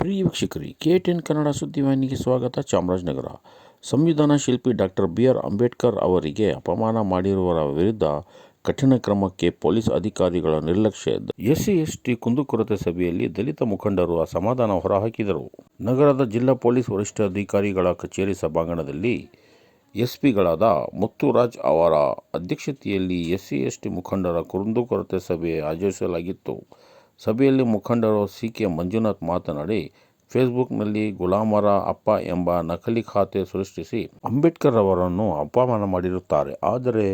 ಪ್ರಿಯ ವೀಕ್ಷಕರಿ, K ten Kannada ಸುದ್ದಿವಾಹಿನಿಗೆ ಸ್ವಾಗತ. ಚಾಮರಾಜನಗರ. ಸಂವಿಧಾನ ಶಿಲ್ಪಿ ಡಾಕ್ಟರ್ ಬಿ ಆರ್ ಅಂಬೇಡ್ಕರ್ ಅವರಿಗೆ ಅಪಮಾನ ಮಾಡಿರುವವರ ವಿರುದ್ಧ ಕಠಿಣ ಕ್ರಮಕ್ಕೆ ಪೊಲೀಸ್ ಅಧಿಕಾರಿಗಳ ನಿರ್ಲಕ್ಷ್ಯ. ಎಸ್ಸಿ, ಎಸ್ಟಿ, ಕುಂದುಕೊರತೆ ಸಭೆಯಲ್ಲಿ ದಲಿತ ಮುಖಂಡರು ಅಸಮಾಧಾನ ಹೊರಹಾಕಿದರು. ನಗರದ ಜಿಲ್ಲಾ ಪೊಲೀಸ್ ವರಿಷ್ಠಾಧಿಕಾರಿಗಳ ಕಚೇರಿ ಸಭಾಂಗಣದಲ್ಲಿ ಎಸ್ಪಿಗಳಾದ ಮುತ್ತುರಾಜ್ ಅವರ ಅಧ್ಯಕ್ಷತೆಯಲ್ಲಿ ಎಸ್ಸಿ, ಎಸ್ಟಿ ಮುಖಂಡರ ಕುಂದುಕೊರತೆ ಸಭೆ ಆಯೋಜಿಸಲಾಗಿತ್ತು. ಸಭೆಯಲ್ಲಿ ಮುಖಂಡರು ಸಿ ಕೆ ಮಂಜುನಾಥ್ ಮಾತನಾಡಿ, ಫೇಸ್ಬುಕ್ನಲ್ಲಿ ಗುಲಾಮರ ಅಪ್ಪ ಎಂಬ ನಕಲಿ ಖಾತೆ ಸೃಷ್ಟಿಸಿ ಅಂಬೇಡ್ಕರ್ ಅವರನ್ನು ಅಪಮಾನ ಮಾಡಿರುತ್ತಾರೆ. ಆದರೆ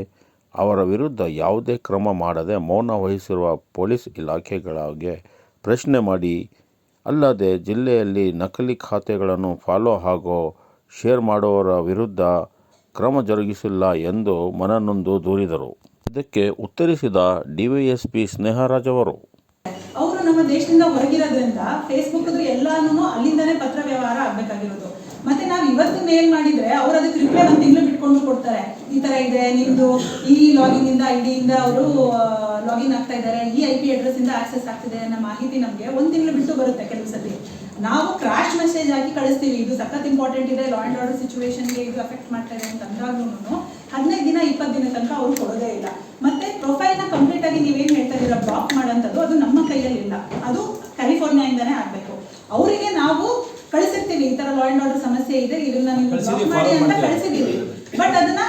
ಅವರ ವಿರುದ್ಧ ಯಾವುದೇ ಕ್ರಮ ಮಾಡದೆ ಮೌನ ವಹಿಸಿರುವ ಪೊಲೀಸ್ ಇಲಾಖೆಗಳಿಗೆ ಪ್ರಶ್ನೆ ಮಾಡಿ, ಅಲ್ಲದೆ ಜಿಲ್ಲೆಯಲ್ಲಿ ನಕಲಿ ಖಾತೆಗಳನ್ನು ಫಾಲೋ ಹಾಗೂ ಶೇರ್ ಮಾಡುವವರ ವಿರುದ್ಧ ಕ್ರಮ ಜರುಗಿಸಿಲ್ಲ ಎಂದು ಮನನೊಂದು ದೂರಿದರು. ಇದಕ್ಕೆ ಉತ್ತರಿಸಿದ ಡಿವೈಎಸ್ಪಿ ಸ್ನೇಹರಾಜ್ ಅವರು. ನಮ್ಮ ದೇಶದಿಂದ ಹೊರಗಿರೋದ್ರಿಂದ ಫೇಸ್ಬುಕ್ ಎಲ್ಲಾನು ಅಲ್ಲಿಂದಾನೇ ಪತ್ರ ವ್ಯವಹಾರ ಆಗ್ಬೇಕಾಗಿರೋದು. ಮತ್ತೆ ನಾವು ಇವತ್ತು ಮೇಲ್ ಮಾಡಿದ್ರೆ ಅವ್ರು ಅದಕ್ಕೆ ರಿಪ್ಲೈ ಒಂದು ತಿಂಗಳು ಬಿಟ್ಕೊಂಡು ಕೊಡ್ತಾರೆ. ಈ ತರ ಇದೆ, ನಿಮ್ದು ಈ ಲಾಗಿನ್ ಇಂದ ಐಡಿಯಿಂದ ಅವರು ಲಾಗಿನ್ ಆಗ್ತಾ ಇದ್ದಾರೆ ಈ ಐ ಪಿ ಅಡ್ರೆಸ್ ಇಂದ ಆಕ್ಸೆಸ್ ಆಗ್ತಿದೆ ಅನ್ನೋ ಮಾಹಿತಿ ನಮಗೆ ಒಂದ್ ತಿಂಗಳು ಬಿಟ್ಟು ಬರುತ್ತೆ ಕೆಲವು ಸತಿ. ನಾವು ಕ್ರಾಶ್ ಮೆಸೇಜ್ ಆಗಿ ಕಳಿಸ್ತೀವಿ, ಇದು ಸಖತ್ ಇಂಪಾರ್ಟೆಂಟ್ ಇದೆ ಲಾ ಅಂಡ್ ಆರ್ಡರ್ ಸಿಚುವೇಶನ್ಗೆ ಇದು ಅಫೆಕ್ಟ್ ಮಾಡ್ತಾ ಇದೆ ಅಂತ ಅಂದಾಗ್ಲೂ ಹದಿನೈದು ದಿನ ಇಪ್ಪತ್ತು ದಿನ ತನಕ ಅವ್ರು ಕೊಡೋದೇ ಇಲ್ಲ. ಮತ್ತೆ ಪ್ರೊಫೈಲ್ನ ಕಂಪ್ಲೀಟ್ ಆಗಿ ನೀವೇನ್ ಹೇಳ್ತಾ ಇದ್ದೀರಾ ಬ್ಲಾಕ್ ಮಾಡೋಂಥದ್ದು ಅದು ನಮ್ಮ ಕೈಯಲ್ಲಿ ಇಲ್ಲ ಅದು ಕ್ಯಾಲಿಫೋರ್ನಿಯಾಯಿಂದಾನೇ ಆಗ್ಬೇಕು. ಅವರಿಗೆ ನಾವು ಕಳಿಸಿರ್ತೀವಿ ಈ ತರ ಲಾ ಅಂಡ್ ಆರ್ಡರ್ ಸಮಸ್ಯೆ ಇದೆ ಇದನ್ನ ನೀವು ಬ್ಲಾಕ್ ಮಾಡಿ ಅಂತ ಕಳಿಸಿದೀವಿ. ಬಟ್ ಅದನ್ನ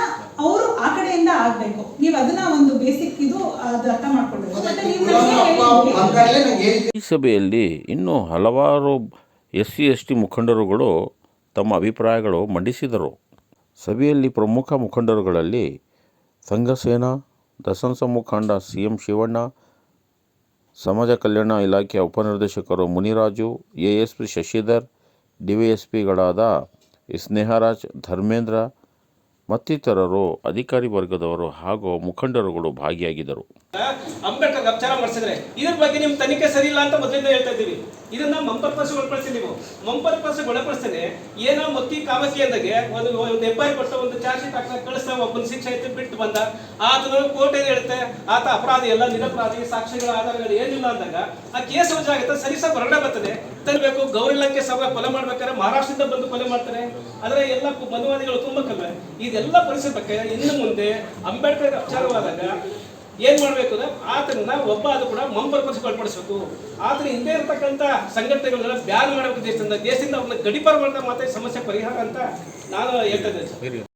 ಅವರು ಆ ಕಡೆಯಿಂದ ಆಗ್ಬೇಕು. ನೀವು ಅದನ್ನ ಒಂದು ಬೇಸಿಕ್ ಇದು ಅದು ಅರ್ಥ ಮಾಡ್ಕೊಳ್ಬೇಕು. ಈ ಸಭೆಯಲ್ಲಿ ಇನ್ನೂ ಹಲವಾರು ಎಸ್ ಸಿ ಎಸ್ ಟಿ ಮುಖಂಡರುಗಳು ತಮ್ಮ ಅಭಿಪ್ರಾಯಗಳು ಮಂಡಿಸಿದರು. ಸಭೆಯಲ್ಲಿ ಪ್ರಮುಖ ಮುಖಂಡರುಗಳಲ್ಲಿ ಸಂಘಸೇನಾ ದಸಂಸ ಮುಖಂಡ ಸಿ ಎಂ ಶಿವಣ್ಣ ಸಮಾಜ ಕಲ್ಯಾಣ ಇಲಾಖೆಯ ಉಪನಿರ್ದೇಶಕರು Muniraju A S P Shashidhar D Y S ಪಿಗಳಾದ ಸ್ನೇಹರಾಜ್ Dharmendra ಮತ್ತಿತರರು ಅಧಿಕಾರಿ ವರ್ಗದವರು ಹಾಗೂ ಮುಖಂಡರುಗಳು ಭಾಗಿಯಾಗಿದ್ದರು. ಅಂಬೇಡ್ಕರ್ ಅಪಚಾರ ಮಾಡಿಸಿದ್ರೆ ಇದ್ರ ಬಗ್ಗೆ ನಿಮ್ ತನಿಖೆ ಸರಿ ಇಲ್ಲ ಅಂತ ಮೊದಲಿಂದ ಹೇಳ್ತಾ ಇದ್ದೀವಿ. ಇದನ್ನ ಮಂಪರ್ಪಸ್ ಒಳಪಡಿಸಿ ನೀವು. ಮಂಪರ್ಪಸ್ ಒಳಪಡಿಸಿದ್ರೆ ಏನೋ ಮತ್ತಿ ಕಾಮಕಿ ಅಂದಾಗೆ ಒಂದು ಒಂದು ಎಫ್ ಒಂದು ಚಾರ್ಜ್ ಶೀಟ್ ಹಾಕಿ ಕಳಿಸ್ತಾ ಒಬ್ಬನ ಶಿಕ್ಷೆ ಐತೆ ಬಿಟ್ಟು ಬಂದ. ಆತನ ಕೋರ್ಟ್ ಏನ್ ಹೇಳುತ್ತೆ ಆತ ಅಪರಾಧಿ ಎಲ್ಲ, ನಿರಪರಾಧಿ, ಸಾಕ್ಷಿಗಳ ಆಧಾರಗಳು ಏನಿಲ್ಲ ಅಂದಾಗ ಆ ಕೇಸ್ ವಜಾ ಆಗುತ್ತೆ. ಸರಿ ಸಹ ಬರ್ತದೆ. ತರಬೇಕು ಗೌರಿ ಸಭೆ ಕೊಲೆ ಮಾಡ್ಬೇಕಾದ್ರೆ ಮಹಾರಾಷ್ಟ್ರದಿಂದ ಬಂದು ಕೊಲೆ ಮಾಡ್ತಾರೆ. ಆದ್ರೆ ಎಲ್ಲ ಮನುವಾದಿಗಳು ತುಂಬಾ ಕಮ್ಮಿ ಇದೆಲ್ಲ ಪರಿಸ್ಥಿತಿ ಇನ್ನು ಮುಂದೆ ಅಂಬೇಡ್ಕರ್ ಅಪಚಾರವಾದಾಗ ಏನ್ ಮಾಡ್ಬೇಕು ಅಂದ್ರೆ ಆತನ ಒಬ್ಬ ಅದು ಕೂಡ ಮಂಪರ್ಪಡಿಸಿ ಒಳಪಡಿಸಬೇಕು. ಆತನ ಹಿಂದೆ ಇರತಕ್ಕಂಥ ಸಂಘಟನೆಗಳನ್ನೆಲ್ಲ ಬ್ಯಾನ್ ಮಾಡಬೇಕು ದೇಶದಿಂದ ದೇಶದಿಂದ ಅವ್ರನ್ನ ಗಡಿಪಾರು ಮಾಡಿದ ಮಾತ್ರ ಸಮಸ್ಯೆ ಪರಿಹಾರ ಅಂತ ನಾನು ಹೇಳ್ತಾ ಇದ್ದೇನೆ